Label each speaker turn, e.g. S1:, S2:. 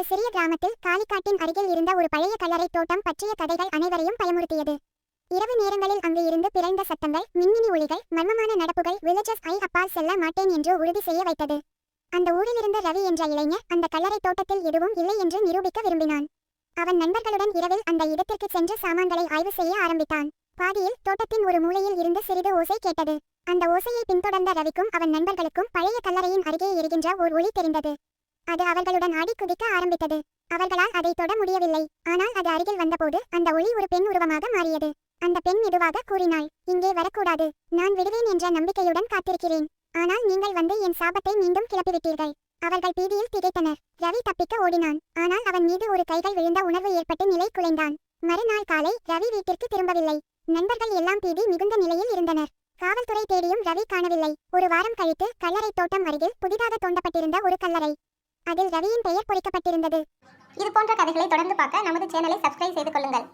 S1: ஒரு சிறிய கிராமத்தில் காலிக்காட்டின் அருகில் இருந்த ஒரு பழைய கல்லறை தோட்டம் பற்றிய கதைகள் அனைவரையும் பயமுறுத்தியது. இரவு நேரங்களில் அங்கு இருந்து பிறந்த சத்தங்கள் மின்மினி ஒளிகள் மர்மமான நடப்புகள் வில்லேஜஸ் ஐ அப்பால் செல்ல மாட்டேன் என்று உறுதி செய்ய வைத்தது. அந்த ஊரிலிருந்த ரவி என்ற இளைஞர் அந்த கல்லறை தோட்டத்தில் எதுவும் இல்லை என்று நிரூபிக்க விரும்பினான். அவன் நண்பர்களுடன் இரவில் அந்த இடத்திற்கு சென்று சாமான்களை ஆய்வு செய்ய ஆரம்பித்தான். பாதியில் தோட்டத்தின் ஒரு மூலையில் இருந்து சிறிது ஓசை கேட்டது. அந்த ஓசையை பின்தொடர்ந்த ரவிக்கும் அவன் நண்பர்களுக்கும் பழைய கல்லறையின் அருகே எரிகின்ற ஓர் ஒளி தெரிந்தது. அது அவர்களுடன் ஆடி குதிக்க ஆரம்பித்தது. அவர்களால் அதை தொட முடியவில்லை. ஆனால் அது அருகில் வந்தபோது அந்த ஒளி ஒரு பெண் உருவமாக மாறியது. அந்த பெண் மெதுவாக கூறினாள் இங்கே வரக்கூடாது. நான் விடுவேன் என்ற நம்பிக்கையுடன் காத்திருக்கிறேன். ஆனால் நீங்கள் வந்து என் சாபத்தை மீண்டும் கிளப்பிவிட்டீர்கள். அவர்கள் பீதியில் திகைத்தனர். ரவி தப்பிக்க ஓடினான். ஆனால் அவன் மீது ஒரு கைகள் விழுந்த உணர்வு ஏற்பட்டு நிலை குலைந்தான். மறுநாள் காலை ரவி வீட்டிற்கு திரும்பவில்லை. நண்பர்கள் எல்லாம் பீதி மிகுந்த நிலையில் இருந்தனர். காவல்துறை தேடியும் ரவி காணவில்லை. ஒரு வாரம் கழித்து கல்லறை தோட்டம் அருகில் புதிதாக தோண்டப்பட்டிருந்த ஒரு கல்லறை. அதில் ரவியின் பெயர் பொறிக்கப்பட்டிருந்தது.
S2: இது போன்ற கதைகளை தொடர்ந்து பார்க்க நமது சேனலை சப்ஸ்கிரைப் செய்து கொள்ளுங்கள்.